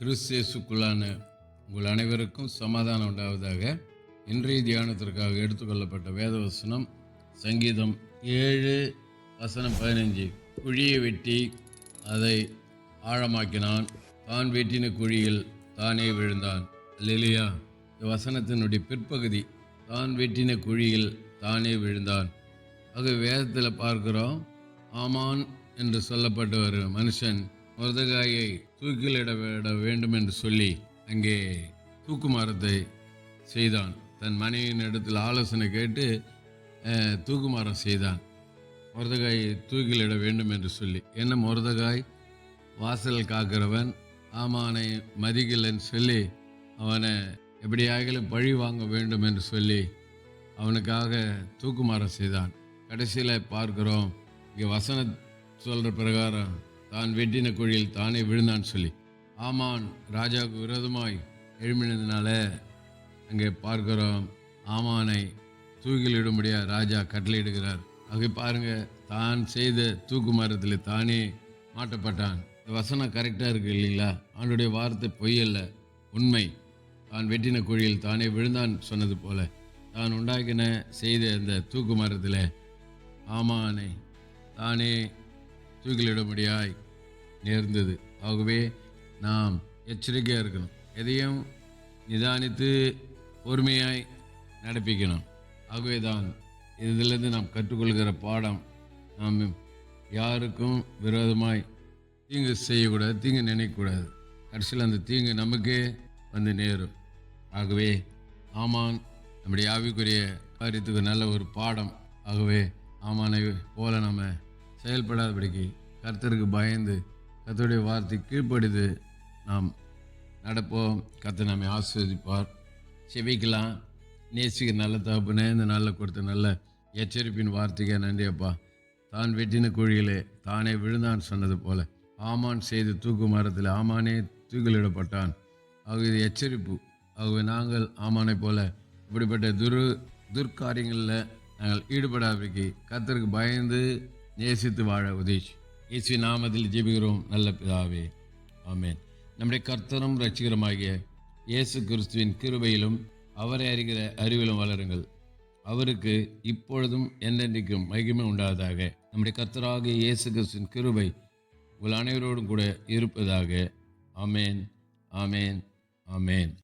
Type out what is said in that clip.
கிறிஸ்தேசுக்குள்ளான உங்கள் அனைவருக்கும் சமாதானம் உண்டாவதாக இன்றைய தியானத்திற்காக எடுத்துக்கொள்ளப்பட்ட வேத வசனம் சங்கீதம் ஏழு வசனம் பதினஞ்சு. குழியை வெட்டி அதை ஆழமாக்கினான். தான் வெட்டின குழியில் தானே விழுந்தான். இல்லையா இந்த வசனத்தினுடைய பிற்பகுதி தான் வெட்டின குழியில் தானே விழுந்தான். ஆக வேதத்தில் பார்க்கிறோம் ஆமான் என்று சொல்லப்பட்ட ஒரு மனுஷன். மருதகாயை தூக்கிலிட விட வேண்டும் என்று சொல்லி அங்கே தூக்குமாரத்தை செய்தான். தன் மனைவியின் இடத்தில் ஆலோசனை கேட்டு தூக்குமாரம் செய்தான். மருதகாயை தூக்கிலிட வேண்டும் என்று சொல்லி என்ன மருதகாய்? வாசல் காக்கிறவன் ஆமானை மதிக்கலைன்னு சொல்லி அவனை எப்படியாகிலும் பழி வாங்க வேண்டும் என்று சொல்லி அவனுக்காக தூக்குமாரம் செய்தான். கடைசியில் பார்க்குறோம் இங்கே வசன சொல்கிற பிரகாரம் தான் வெட்டின குழியில் தானே விழுந்தான்னு சொல்லி. ஆமான் ராஜாவுக்கு விரோதமாய் எழுமினதுனால அங்கே பார்க்கிறோம். ஆமானை தூக்கிலிடும்படியாக ராஜா கட்டளையிடுகிறார் ஆக பாருங்க தான் செய்த தூக்கு மரத்தில் தானே மாட்டப்பட்டான். இந்த வசனம் கரெக்டாக இருக்குது இல்லைங்களா? அவனுடைய வார்த்தை பொய்யல்ல உண்மை. தான் வெட்டின குழியில் தானே விழுந்தான் சொன்னது போல. தான் உண்டாக்கின செய்த அந்த தூக்கு மரத்தில் ஆமானை தானே தூக்கிலிடும்படியாய் நேர்ந்தது. ஆகவே நாம் எச்சரிக்கையாக இருக்கணும். எதையும் நிதானித்து பொறுமையாய் நடப்பிக்கணும். ஆகவே தான் இதிலிருந்து நாம் கற்றுக்கொள்கிற பாடம் நாம் யாருக்கும் விரோதமாய் தீங்கு செய்யக்கூடாது தீங்கு நினைக்கக்கூடாது. கடைசியில் அந்த தீங்கு நமக்கே வந்து நேரும். ஆகவே ஆமான் நம்முடைய ஆவிக்குரிய காரியத்துக்கு நல்ல ஒரு பாடம். ஆகவே ஆமானை போல நம்ம செயல்படாதபடிக்கு கர்த்தருக்கு பயந்து கர்த்தருடைய வார்த்தை கீழ்ப்படுது நாம் நடப்போம். கர்த்தர் நம்மை ஆஸ்வதிப்பார் செவிக்கலாம் நேசிக்க நல்ல தகப்புனே இந்த நல்ல கொடுத்த நல்ல எச்சரிப்பின் வார்த்தைக்கு நன்றியப்பா தான் வெட்டின குழியிலே தானே விழுந்தான் சொன்னது போல. ஆமான் செய்து தூக்கு மரத்தில் ஆமானே தூக்கிலிடப்பட்டான். ஆக இது எச்சரிப்பு. ஆகவே நாங்கள் ஆமானை போல இப்படிப்பட்ட துரு துர்காரியங்களில் நாங்கள் ஈடுபடாதபடிக்கு கர்த்தருக்கு பயந்து நேசித்து வாழ உதவி. இயேசு நாமத்தில் ஜெபிக்கிறோம். நல்ல பிதாவே. ஆமேன். நம்முடைய கர்த்தரும் ரட்சிகரமாகிய இயேசு கிறிஸ்துவின் கிருபையிலும் அவரை அறிகிற அறிவிலும் வளருங்கள். அவருக்கு இப்பொழுதும் என்றென்றைக்கும் மகிமை உண்டாவதாக. நம்முடைய கர்த்தராகிய இயேசு கிறிஸ்துவின் கிருபை உங்கள் அனைவரோடும் கூட இருப்பதாக. ஆமேன். ஆமேன். ஆமேன்.